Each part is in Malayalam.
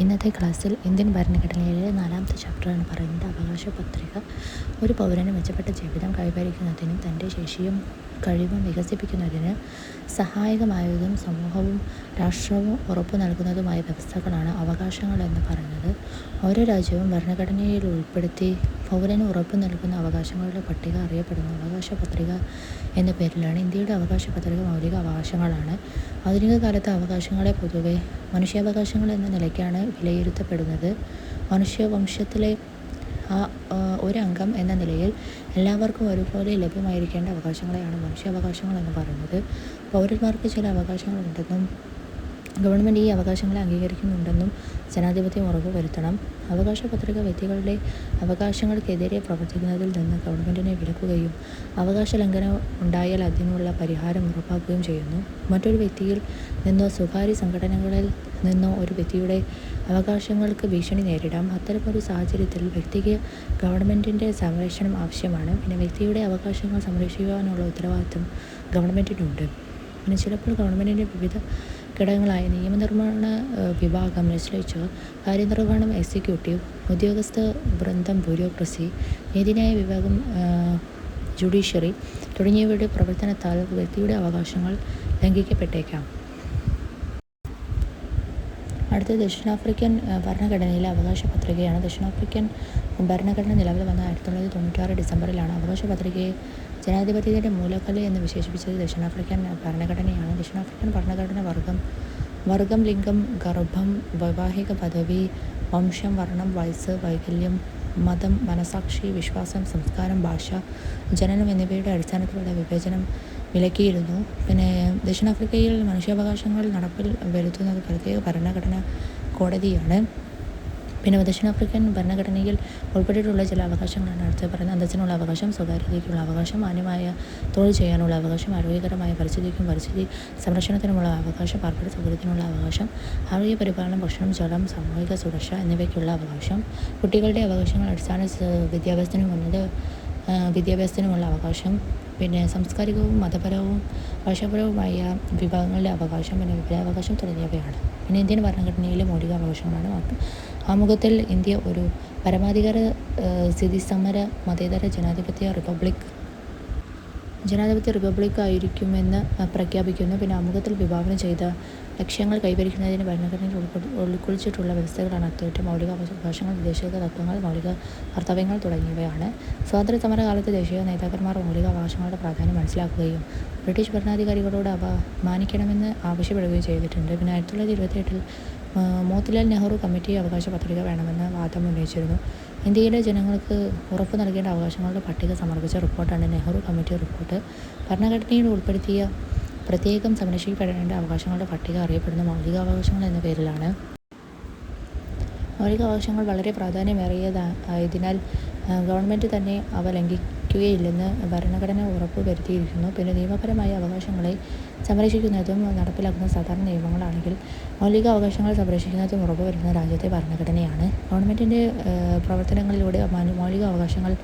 ഇന്നത്തെ ക്ലാസ്സിൽ ഇന്ത്യൻ ഭരണഘടനയിലെ നാലാമത്തെ ചാപ്റ്ററാണ് പറയുന്നത്. അവകാശ പത്രിക ഒരു പൗരന് മെച്ചപ്പെട്ട ജീവിതം കൈവരിക്കുന്നതിനും തന്റെ ശേഷിയും കഴിവും വികസിപ്പിക്കുന്നതിന് സഹായകമായതും സമൂഹവും രാഷ്ട്രവും ഉറപ്പു നൽകുന്നതുമായ വ്യവസ്ഥകളാണ് അവകാശങ്ങൾ എന്ന് പറയുന്നത്. ഓരോ രാജ്യവും ഭരണഘടനയിൽ ഉൾപ്പെടുത്തി പൗരന് ഉറപ്പ് നൽകുന്ന അവകാശങ്ങളുടെ പട്ടിക അറിയപ്പെടുന്നു അവകാശ പത്രിക എന്ന പേരിലാണ് ഇന്ത്യയുടെ അവകാശ പത്രിക മൗലിക അവകാശങ്ങളാണ്. ആധുനിക കാലത്ത് അവകാശങ്ങളെ പൊതുവെ മനുഷ്യാവകാശങ്ങൾ എന്ന നിലയ്ക്കാണ് വിലയിരുത്തപ്പെടുന്നത്. മനുഷ്യവംശത്തിലെ ആ ഒരു അംഗം എന്ന നിലയിൽ എല്ലാവർക്കും ഒരുപോലെ ലഭ്യമായിരിക്കേണ്ട അവകാശങ്ങളെയാണ് മനുഷ്യാവകാശങ്ങൾ എന്ന് പറയുന്നത്. പൗരന്മാർക്ക് ചില അവകാശങ്ങളുണ്ടെന്നും ഗവൺമെന്റ് ഈ അവകാശങ്ങളെ അംഗീകരിക്കുന്നുണ്ടെന്നും ജനാധിപത്യം ഉറപ്പുവരുത്തണം അവകാശ പത്രിക വ്യക്തികളുടെ അവകാശങ്ങൾക്കെതിരെ പ്രവർത്തിക്കുന്നതിൽ നിന്ന് ഗവൺമെന്റിനെ വിലക്കുകയും അവകാശ ലംഘനം ഉണ്ടായാൽ അതിനുള്ള പരിഹാരം ഉറപ്പാക്കുകയും ചെയ്യുന്നു. മറ്റൊരു വ്യക്തിയിൽ നിന്നോ സ്വകാര്യ സംഘടനകളിൽ നിന്നോ ഒരു വ്യക്തിയുടെ അവകാശങ്ങൾക്ക് ഭീഷണി നേരിടാം. അത്തരമൊരു സാഹചര്യത്തിൽ വ്യക്തിക്ക് ഗവൺമെന്റിന്റെ സംരക്ഷണം ആവശ്യമാണ്. പിന്നെ വ്യക്തിയുടെ അവകാശങ്ങൾ സംരക്ഷിക്കുവാനുള്ള ഉത്തരവാദിത്വം ഗവൺമെന്റിനുണ്ട് പിന്നെ ചിലപ്പോൾ ഗവൺമെന്റിന്റെ വിവിധ ഘടകങ്ങളായ നിയമനിർമ്മാണ വിഭാഗം ലെജിസ്ലേച്ചർ കാര്യനിർവഹണം എക്സിക്യൂട്ടീവ് ഉദ്യോഗസ്ഥ വൃന്ദം ബ്യൂറോക്രസി നീതിന്യായ വിഭാഗം ജുഡീഷ്യറി തുടങ്ങിയവയുടെ പ്രവർത്തനത്താൽ വ്യക്തിയുടെ അവകാശങ്ങൾ ലംഘിക്കപ്പെട്ടേക്കാം. അടുത്ത ദക്ഷിണാഫ്രിക്കൻ ഭരണഘടനയിലെ അവകാശ പത്രികയാണ്. ദക്ഷിണാഫ്രിക്കൻ ഭരണഘടന നിലവിൽ വന്ന ആയിരത്തി തൊള്ളായിരത്തി തൊണ്ണൂറ്റാറ് ഡിസംബറിലാണ് അവകാശ പത്രികയെ ജനാധിപത്യത്തിന്റെ മൂലക്കല്ല് എന്ന് വിശേഷിപ്പിച്ചത് ദക്ഷിണാഫ്രിക്കൻ ഭരണഘടനയാണ്. ദക്ഷിണാഫ്രിക്കൻ ഭരണഘടന വർഗം വർഗം ലിംഗം ഗർഭം വൈവാഹിക പദവി വംശം വർണം വയസ്സ് വൈകല്യം മതം മനസാക്ഷി വിശ്വാസം സംസ്കാരം ഭാഷ ജനനം എന്നിവയുടെ അടിസ്ഥാനത്തിലുള്ള വിവേചനം വിലക്കിയിരുന്നു. പിന്നെ ദക്ഷിണാഫ്രിക്കയിൽ മനുഷ്യാവകാശങ്ങൾ നടപ്പിൽ വരുത്തുന്നത് പ്രത്യേക ഭരണഘടന കോടതിയാണ്. പിന്നെ ദക്ഷിണാഫ്രിക്കൻ ഭരണഘടനയിൽ ഉൾപ്പെട്ടിട്ടുള്ള ചില അവകാശങ്ങളാണ് അടുത്ത് പറയുന്നത്. അന്തസ്സിനുള്ള അവകാശം സ്വകാര്യതയ്ക്കുള്ള അവകാശം മാന്യമായ തൊഴിൽ ചെയ്യാനുള്ള അവകാശം ആരോഗ്യകരമായ പരിസ്ഥിതിക്കും പരിസ്ഥിതി സംരക്ഷണത്തിനുമുള്ള അവകാശം പാർപ്പിട സൗകര്യത്തിനുള്ള അവകാശം ആരോഗ്യ പരിപാലനം ഭക്ഷണം ജലം സാമൂഹിക സുരക്ഷ എന്നിവയ്ക്കുള്ള അവകാശം. കുട്ടികളുടെ അവകാശങ്ങൾ അടിസ്ഥാന വിദ്യാഭ്യാസത്തിനും ഉന്നത വിദ്യാഭ്യാസത്തിനുമുള്ള അവകാശം. പിന്നെ സാംസ്കാരികവും മതപരവും ഭാഷാപരവുമായ വിഭാഗങ്ങളുടെ അവകാശം പിന്നെ വിവരാവകാശം തുടങ്ങിയവയാണ്. പിന്നെ ഇന്ത്യൻ ഭരണഘടനയിലെ മൗലിക അവകാശങ്ങളാണ് ആമുഖത്തിൽ ഇന്ത്യ ഒരു പരമാധികാര സ്ഥിതി സ്ഥിതിസമര മതേതര ജനാധിപത്യ റിപ്പബ്ലിക് ജനാധിപത്യ റിപ്പബ്ലിക് ആയിരിക്കുമെന്ന് അഹ് പ്രഖ്യാപിക്കുന്നു. പിന്നെ ആമുഖത്തിൽ വിഭാവനം ചെയ്ത ലക്ഷ്യങ്ങൾ കൈവരിക്കുന്നതിന് ഭരണഘടനയിൽ ഉൾക്കൊള്ളിച്ചിട്ടുള്ള വ്യവസ്ഥകളാണ് അത്തരത്തിൽ മൗലിക അവകാശങ്ങൾ ദേശീയ തത്വങ്ങൾ മൗലിക കർത്തവ്യങ്ങൾ തുടങ്ങിയവയാണ്. സ്വാതന്ത്ര്യ സമര കാലത്ത് ദേശീയ നേതാക്കന്മാർ മൗലിക അവകാശങ്ങളുടെ പ്രാധാന്യം മനസ്സിലാക്കുകയും ബ്രിട്ടീഷ് ഭരണാധികാരികളോട് അവ മാനിക്കണമെന്ന് ആവശ്യപ്പെടുകയും ചെയ്തിട്ടുണ്ട്. പിന്നെ ആയിരത്തി തൊള്ളായിരത്തി ഇരുപത്തിയെട്ടിൽ മോത്തിലാൽ നെഹ്റു കമ്മിറ്റി അവകാശ പത്രിക വേണമെന്ന് വാദം ഉന്നയിച്ചിരുന്നു. ഇന്ത്യയിലെ ജനങ്ങൾക്ക് ഉറപ്പ് നൽകേണ്ട അവകാശങ്ങളുടെ പട്ടിക സമർപ്പിച്ച റിപ്പോർട്ടാണ് നെഹ്റു കമ്മിറ്റി റിപ്പോർട്ട്. ഭരണഘടനയിൽ ഉൾപ്പെടുത്തിയ പ്രത്യേകം സംരക്ഷിക്കപ്പെടേണ്ട അവകാശങ്ങളുടെ പട്ടിക അറിയപ്പെടുന്ന മൗലികാവകാശങ്ങൾ എന്ന പേരിലാണ്. മൗലികാവകാശങ്ങൾ വളരെ പ്രാധാന്യമേറിയതായതിനാൽ ഗവൺമെന്റ് തന്നെ അവ ലംഘിക്കുകയില്ലെന്ന് ഭരണഘടന ഉറപ്പ് വരുത്തിയിരിക്കുന്നു. പിന്നെ നിയമപരമായ അവകാശങ്ങളെ സംരക്ഷിക്കുന്നതും നടപ്പിലാക്കുന്ന സാധാരണ നിയമങ്ങളാണെങ്കിൽ മൗലിക അവകാശങ്ങൾ സംരക്ഷിക്കുന്നതും ഉറപ്പുവരുത്തുന്ന രാജ്യത്തെ ഭരണഘടനയാണ്. ഗവൺമെന്റിന്റെ പ്രവർത്തനങ്ങളിലൂടെ മൗലിക അവകാശങ്ങൾ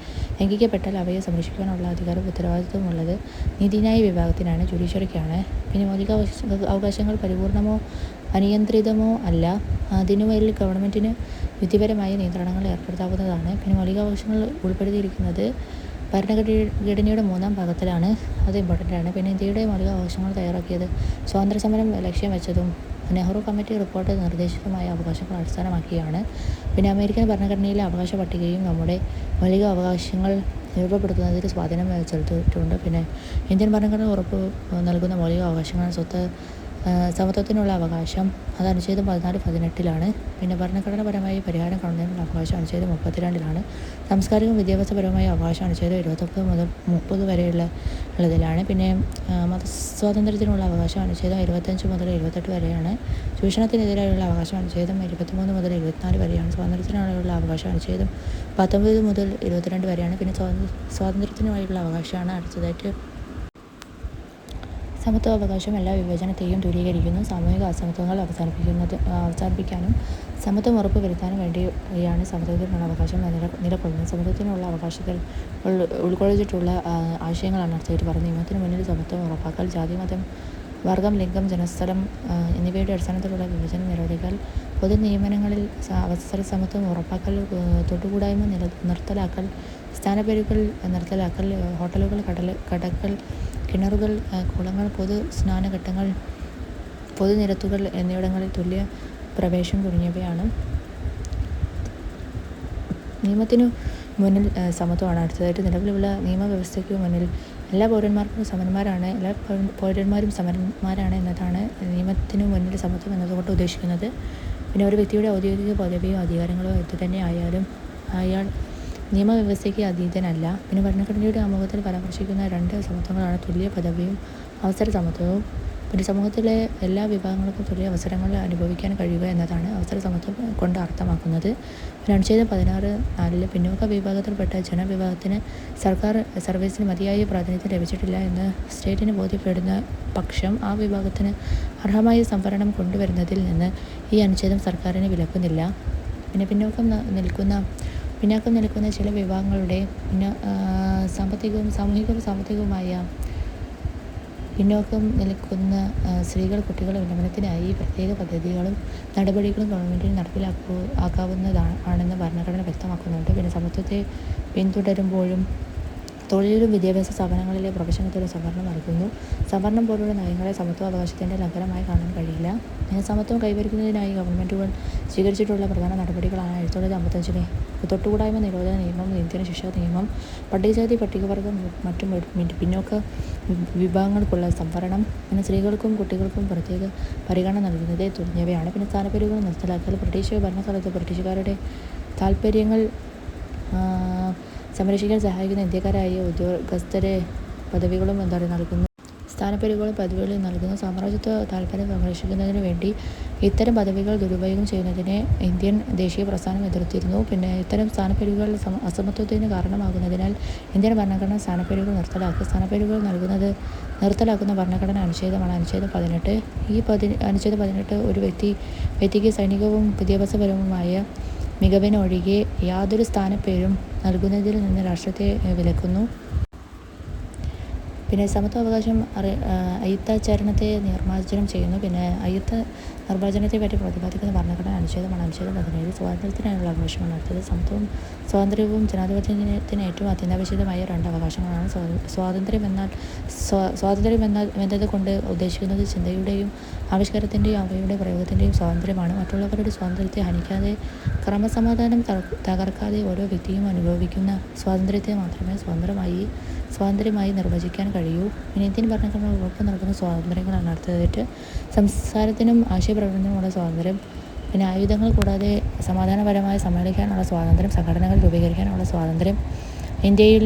ലംഘിക്കപ്പെട്ടാൽ അവയെ സംരക്ഷിക്കാനുള്ള അധികാരവും ഉത്തരവാദിത്വമുള്ളത് നീതിന്യായ വിഭാഗത്തിനാണ് ജുഡീഷ്യറിക്കാണ്. പിന്നെ മൗലിക അവകാശങ്ങൾ പരിപൂർണമോ അനിയന്ത്രിതമോ അല്ല അതിനുമേൽ ഗവൺമെന്റിന് വിധിപരമായ നിയന്ത്രണങ്ങൾ ഏർപ്പെടുത്താവുന്നതാണ്. പിന്നെ മൗലികാവകാശങ്ങൾ ഉൾപ്പെടുത്തിയിരിക്കുന്നത് ഭരണഘടനയുടെ മൂന്നാം ഭാഗത്തിലാണ് അത് ഇമ്പോർട്ടന്റ് ആണ്. പിന്നെ ഇന്ത്യയുടെ മൗലികാവകാശങ്ങൾ തയ്യാറാക്കിയത് സ്വാതന്ത്ര്യ സമരം ലക്ഷ്യം വെച്ചതും നെഹ്റു കമ്മിറ്റി റിപ്പോർട്ട് നിർദ്ദേശിതമായ അവകാശങ്ങൾ അടിസ്ഥാനമാക്കിയാണ്. പിന്നെ അമേരിക്കൻ ഭരണഘടനയിലെ അവകാശ പട്ടികയും നമ്മുടെ മൗലിക അവകാശങ്ങൾ രൂപപ്പെടുത്തുന്നതിൽ സ്വാധീനം ചെലുത്തിയിട്ടുണ്ട്. പിന്നെ ഇന്ത്യൻ ഭരണഘടന ഉറപ്പ് നൽകുന്ന മൗലിക അവകാശങ്ങൾ സ്വത്ത് സമത്വത്തിനുള്ള അവകാശം അത് അനുച്ഛേദം പതിനാല് പതിനെട്ടിലാണ്. പിന്നെ ഭരണഘടനാപരമായി പരിഹാരം കാണുന്നതിനുള്ള അവകാശം അനുച്ഛേദം മുപ്പത്തിരണ്ടിലാണ്. സാംസ്കാരിക വിദ്യാഭ്യാസപരമായ അവകാശം അനുച്ഛേദം ഇരുപത്തൊമ്പത് മുതൽ മുപ്പത് വരെയുള്ള ഉള്ളതിലാണ്. പിന്നെ മതസ്വാതന്ത്ര്യത്തിനുള്ള അവകാശം അനുച്ഛേദം ഇരുപത്തഞ്ച് മുതൽ ഇരുപത്തെട്ട് വരെയാണ്. ചൂഷണത്തിനെതിരായുള്ള അവകാശം അനുച്ഛേദം ഇരുപത്തിമൂന്ന് മുതൽ ഇരുപത്തിനാല് വരെയാണ്. സ്വാതന്ത്ര്യത്തിനുള്ള അവകാശം അനുച്ഛേദം പത്തൊമ്പത് മുതൽ ഇരുപത്തിരണ്ട് വരെയാണ്. പിന്നെ സ്വാതന്ത്ര്യത്തിനുമായിട്ടുള്ള അവകാശമാണ് അടുത്തതായിട്ട് സമത്വ അവകാശം എല്ലാ വിവേചനത്തെയും ദൂരീകരിക്കുന്നു സാമൂഹിക അസമത്വങ്ങൾ അവസാനിപ്പിക്കുന്നത് അവസാനിപ്പിക്കാനും സമത്വം ഉറപ്പ് വരുത്താനും വേണ്ടിയാണ് സമത്വത്തിനുള്ള അവകാശം നില നിലകൊള്ളുന്നത്. സമത്വത്തിനുള്ള അവകാശത്തിൽ ഉൾ ഉൾക്കൊള്ളിച്ചിട്ടുള്ള ആശയങ്ങളാണ് അടുത്തായിട്ട് പറഞ്ഞത് നിയമത്തിന് മുന്നിൽ സമത്വം ഉറപ്പാക്കൽ ജാതി മതം വർഗം ലിംഗം ജനസ്ഥലം എന്നിവയുടെ അടിസ്ഥാനത്തിലുള്ള വിഭജനം നിരോധിക്കൽ പൊതു നിയമനങ്ങളിൽ അവസര സമത്വം ഉറപ്പാക്കൽ തൊട്ടുകൂടായ്മ നില നിർത്തലാക്കൽ സ്ഥാനപ്പേരുകൾ നിർത്തലാക്കൽ ഹോട്ടലുകൾ കടൽ കടകൾ കിണറുകൾ കുളങ്ങൾ പൊതു സ്നാനഘട്ടങ്ങൾ പൊതുനിരത്തുകൾ എന്നിവിടങ്ങളിൽ തുല്യ പ്രവേശം തുടങ്ങിയവയാണ് നിയമത്തിനു മുന്നിൽ സമത്വമാണ്. അടുത്തതായിട്ട് നിലവിലുള്ള നിയമവ്യവസ്ഥയ്ക്ക് മുന്നിൽ എല്ലാ പൗരന്മാർക്കും സമന്മാരാണ് എല്ലാ പൗരന്മാരും സമന്മാരാണ് എന്നതാണ് നിയമത്തിനു മുന്നിൽ സമത്വം എന്നതുകൊണ്ട് ഉദ്ദേശിക്കുന്നത്. പിന്നെ ഒരു വ്യക്തിയുടെ ഔദ്യോഗിക പദവിയോ അധികാരങ്ങളോ എന്തു തന്നെ ആയാലും അയാൾ നിയമവ്യവസ്ഥയ്ക്ക് അതീതനല്ല. പിന്നെ ഭരണഘടനയുടെ ആമുഖത്തിൽ പരാമർശിക്കുന്ന രണ്ട് സമത്വങ്ങളാണ് തുല്യ പദവിയും അവസര സമത്വവും. പിന്നെ സമൂഹത്തിലെ എല്ലാ വിഭാഗങ്ങൾക്കും തുല്യ അവസരങ്ങൾ അനുഭവിക്കാൻ കഴിയുക എന്നതാണ് അവസര സമത്വം കൊണ്ട് അർത്ഥമാക്കുന്നത്. അനുച്ഛേദം പതിനാറ് നാലിൽ പിന്നോക്ക വിഭാഗത്തിൽപ്പെട്ട ജനവിഭാഗത്തിന് സർക്കാർ സർവീസിന് മതിയായ പ്രാതിനിധ്യം ലഭിച്ചിട്ടില്ല എന്ന് സ്റ്റേറ്റിന് ബോധ്യപ്പെടുന്ന പക്ഷം ആ വിഭാഗത്തിന് അർഹമായ സംവരണം കൊണ്ടുവരുന്നതിൽ നിന്ന് ഈ അനുച്ഛേദം സർക്കാരിനെ വിലക്കുന്നില്ല. പിന്നെ പിന്നോക്കം നിൽക്കുന്ന പിന്നാക്കം നിൽക്കുന്ന ചില വിഭാഗങ്ങളുടെ പിന്നെ സാമ്പത്തികവും സാമൂഹികവും സാമ്പത്തികവുമായ പിന്നോക്കം നിൽക്കുന്ന സ്ത്രീകൾ കുട്ടികളെ ഉന്നമനത്തിനായി പ്രത്യേക പദ്ധതികളും നടപടികളും ഗവൺമെന്റിന് നടപ്പിലാക്കൂ ആക്കാവുന്നതാണ് ആണെന്ന് ഭരണഘടന വ്യക്തമാക്കുന്നുണ്ട്. പിന്നെ സമത്വത്തെ പിന്തുടരുമ്പോഴും തൊഴിലും വിദ്യാഭ്യാസ സ്ഥാപനങ്ങളിലെ പ്രവേശനത്തിന് സംവരണം നൽകുന്നു. സംവരണം പോലുള്ള നയങ്ങളെ സമത്വ അവകാശത്തിന്റെ ലംഘനമായി കാണാൻ കഴിയില്ല. സമത്വം കൈവരിക്കുന്നതിനായി ഗവൺമെന്റുകൾ സ്വീകരിച്ചിട്ടുള്ള പ്രധാന നടപടികളാണ് ആയിരത്തി തൊള്ളായിരത്തി അമ്പത്തഞ്ചിലെ തൊട്ടുകൂടായ്മ നിരോധന നിയമം ഇന്ത്യൻ ശിക്ഷാ നിയമം പട്ടികജാതി പട്ടികവർഗം മറ്റും പിന്നോക്ക വിഭാഗങ്ങൾക്കുള്ള സംവരണം പിന്നെ സ്ത്രീകൾക്കും കുട്ടികൾക്കും പ്രത്യേക പരിഗണന നൽകുന്നത് തുടങ്ങിയവയാണ്. പിന്നെ സ്ഥാനപ്പേരുകൾ നിർത്തലാക്കൽ ബ്രിട്ടീഷ് ഭരണകാലത്ത് ബ്രിട്ടീഷുകാരുടെ താല്പര്യങ്ങൾ സംരക്ഷിക്കാൻ സഹായിക്കുന്ന ഇന്ത്യക്കാരായ ഉദ്യോഗസ്ഥരെ പദവികളും എന്താ പറയുക നൽകുന്നു. സ്ഥാനപ്പേരുകളും പദവികളും നൽകുന്നു. സാമ്രാജ്യത്വ താല്പര്യം സംരക്ഷിക്കുന്നതിന് വേണ്ടി ഇത്തരം പദവികൾ ദുരുപയോഗം ചെയ്യുന്നതിനെ ഇന്ത്യൻ ദേശീയ പ്രസ്ഥാനം എതിർത്തിരുന്നു. പിന്നെ ഇത്തരം സ്ഥാനപ്പേരുകൾ അസമത്വത്തിന് കാരണമാകുന്നതിനാൽ ഇന്ത്യൻ ഭരണഘടന സ്ഥാനപ്പേരുകൾ നിർത്തലാക്കി. സ്ഥാനപ്പേരുകൾ നൽകുന്നത് നിർത്തലാക്കുന്ന ഭരണഘടന അനുച്ഛേദമാണ്. അനുച്ഛേദം പതിനെട്ട്. ഈ പതി അനുച്ഛേദം പതിനെട്ട് ഒരു വ്യക്തി വ്യക്തിക്ക് സൈനികവും വിദ്യാഭ്യാസപരവുമായ മികവിനൊഴികെ യാതൊരു സ്ഥാനപ്പേരും നൽകുന്നതിൽ നിന്ന് രാഷ്ട്രത്തെ വിലക്കുന്നു. പിന്നെ സമത്വാവകാശം അറി അയ്യത്താചരണത്തെ നിർമ്മാർജനം ചെയ്യുന്നു. പിന്നെ അയ്യത്ത നിർമ്മാർജനത്തെ പറ്റി പ്രതിപാദിക്കുന്ന ഭരണഘടന അനുച്ഛേദമാണ്. അനുച്ഛേദം പതിനേഴ്. സ്വാതന്ത്ര്യത്തിനായുള്ള അവകാശമാണ് അടുത്തത് സമത്വവും സ്വാതന്ത്ര്യവും ജനാധിപത്യത്തിന് ഏറ്റവും അത്യന്താപേക്ഷിതമായ രണ്ട് അവകാശങ്ങളാണ്. സ്വാതന്ത്ര്യം എന്നാൽ സ്വാതന്ത്ര്യം എന്നാൽ എന്നത് കൊണ്ട് ഉദ്ദേശിക്കുന്നത് ചിന്തയുടെയും ആവിഷ്കാരത്തിന്റെയും അവയുടെ പ്രയോഗത്തിന്റെയും സ്വാതന്ത്ര്യമാണ്. മറ്റുള്ളവരുടെ സ്വാതന്ത്ര്യത്തെ ഹനിക്കാതെ ക്രമസമാധാനം തകർക്കാതെ ഓരോ വ്യക്തിയും അനുഭവിക്കുന്ന സ്വാതന്ത്ര്യത്തെ മാത്രമേ സ്വതന്ത്രമായി സ്വാതന്ത്ര്യമായി നിർവചിക്കാൻ കഴിയൂ. ഇന്ത്യൻ ഭരണഘടന ഉറപ്പ് നൽകുന്ന സ്വാതന്ത്ര്യങ്ങളാണ് അടുത്തതായിട്ട് സംസാരത്തിനും ആശയപ്രകടനത്തിനുമുള്ള സ്വാതന്ത്ര്യം. പിന്നെ ആയുധങ്ങൾ കൂടാതെ സമാധാനപരമായി സമ്മേളിക്കാനുള്ള സ്വാതന്ത്ര്യം സംഘടനകൾ രൂപീകരിക്കാനുള്ള സ്വാതന്ത്ര്യം ഇന്ത്യയിൽ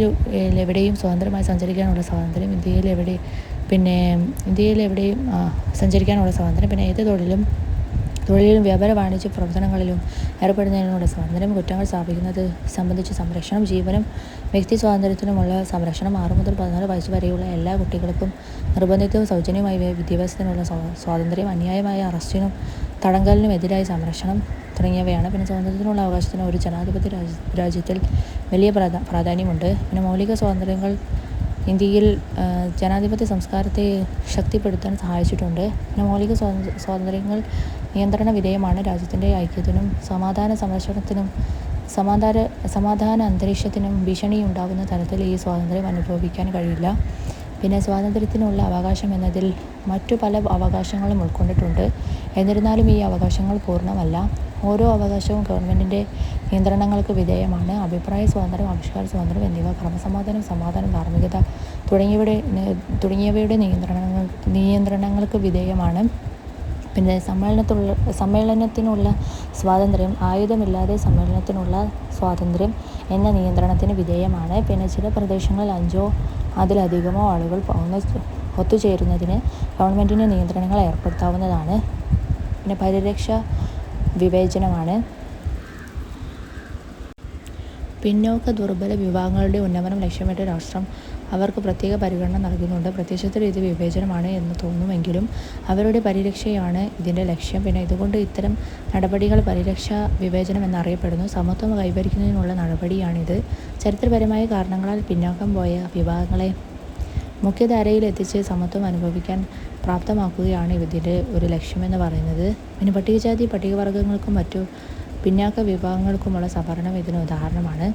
എവിടെയും സ്വതന്ത്രമായി സഞ്ചരിക്കാനുള്ള സ്വാതന്ത്ര്യം ഇന്ത്യയിൽ എവിടെ പിന്നെ ഇന്ത്യയിൽ എവിടെയും സഞ്ചരിക്കാനുള്ള സ്വാതന്ത്ര്യം. പിന്നെ ഏത് തൊഴിലും തൊഴിലിലും വ്യാപാര വാണിജ്യ പ്രവർത്തനങ്ങളിലും ഏർപ്പെടുന്നതിനോട് സ്വാതന്ത്ര്യം കുറ്റങ്ങൾ സ്ഥാപിക്കുന്നത് സംബന്ധിച്ച് സംരക്ഷണം ജീവനും വ്യക്തി സ്വാതന്ത്ര്യത്തിനുമുള്ള സംരക്ഷണം ആറു മുതൽ പതിനാല് വയസ്സ് വരെയുള്ള എല്ലാ കുട്ടികൾക്കും നിർബന്ധിതവും സൗജന്യമായി വിദ്യാഭ്യാസത്തിനുള്ള സ്വാതന്ത്ര്യം അന്യായമായ അറസ്റ്റിനും തടങ്കലിനും എതിരായി സംരക്ഷണം തുടങ്ങിയവയാണ്. പിന്നെ സ്വാതന്ത്ര്യത്തിനുള്ള അവകാശത്തിന് ഒരു ജനാധിപത്യ രാജ്യത്തിൽ വലിയ പ്രാധാന്യമുണ്ട്. പിന്നെ മൗലിക സ്വാതന്ത്ര്യങ്ങൾ ഇന്ത്യയിൽ ജനാധിപത്യ സംസ്കാരത്തെ ശക്തിപ്പെടുത്താൻ സഹായിച്ചിട്ടുണ്ട്. പിന്നെ മൗലിക സ്വാതന്ത്ര്യങ്ങൾ നിയന്ത്രണ വിധേയമാണ് രാജ്യത്തിന്റെ ഐക്യത്തിനും സമാധാന സംരക്ഷണത്തിനും സമാധാന സമാധാന അന്തരീക്ഷത്തിനും ഉണ്ടാകുന്ന തരത്തിൽ ഈ സ്വാതന്ത്ര്യം അനുഭവിക്കാൻ കഴിയില്ല. പിന്നെ സ്വാതന്ത്ര്യത്തിനുള്ള അവകാശം എന്നതിൽ മറ്റു പല അവകാശങ്ങളും ഉൾക്കൊണ്ടിട്ടുണ്ട്. എന്നിരുന്നാലും ഈ അവകാശങ്ങൾ പൂർണമല്ല. ഓരോ അവകാശവും ഗവൺമെന്റിന്റെ നിയന്ത്രണങ്ങൾക്ക് വിധേയമാണ്. അഭിപ്രായ സ്വാതന്ത്ര്യം ആവിഷ്കാര സ്വാതന്ത്ര്യം എന്നിവ ക്രമസമാധാനം സമാധാനം ധാർമ്മികത തുടങ്ങിയവയുടെ തുടങ്ങിയവയുടെ നിയന്ത്രണങ്ങൾ നിയന്ത്രണങ്ങൾക്ക് വിധേയമാണ്. പിന്നെ സമ്മേളനത്തിലുള്ള സമ്മേളനത്തിനുള്ള സ്വാതന്ത്ര്യം ആയുധമില്ലാതെ സമ്മേളനത്തിനുള്ള സ്വാതന്ത്ര്യം എന്ന നിയന്ത്രണത്തിന് വിധേയമാണ്. പിന്നെ ചില പ്രദേശങ്ങളിൽ അഞ്ചോ അതിലധികമോ ആളുകൾ ഒന്ന് ഒത്തുചേരുന്നതിന് ഗവൺമെന്റിന് നിയന്ത്രണങ്ങൾ ഏർപ്പെടുത്താവുന്നതാണ്. പിന്നെ പരിരക്ഷ വിവേചനമാണ്. പിന്നോക്ക ദുർബല വിഭാഗങ്ങളുടെ ഉന്നമനം ലക്ഷ്യമിട്ട് രാഷ്ട്രം അവർക്ക് പ്രത്യേക പരിഗണന നൽകുന്നുണ്ട്. പ്രത്യക്ഷത്തിൽ ഇത് വിവേചനമാണ് എന്ന് തോന്നുമെങ്കിലും അവരുടെ പരിരക്ഷയാണ് ഇതിന്റെ ലക്ഷ്യം. പിന്നെ ഇതുകൊണ്ട് ഇത്തരം നടപടികൾ പരിരക്ഷ വിവേചനം എന്നറിയപ്പെടുന്നു. സമത്വം കൈവരിക്കുന്നതിനുള്ള നടപടിയാണിത്. ചരിത്രപരമായ കാരണങ്ങളാൽ പിന്നോക്കം പോയ വിഭാഗങ്ങളെ മുഖ്യധാരയിൽ എത്തിച്ച് സമത്വം അനുഭവിക്കാൻ പ്രാപ്തമാക്കുകയാണ് ഇതിന്റെ ഒരു ലക്ഷ്യമെന്ന് പറയുന്നത്. പിന്നെ പട്ടികജാതി പട്ടികവർഗങ്ങൾക്കും മറ്റു പിന്നാക്ക വിഭാഗങ്ങൾക്കുമുള്ള സംവരണം ഇതിന് ഉദാഹരണമാണ്.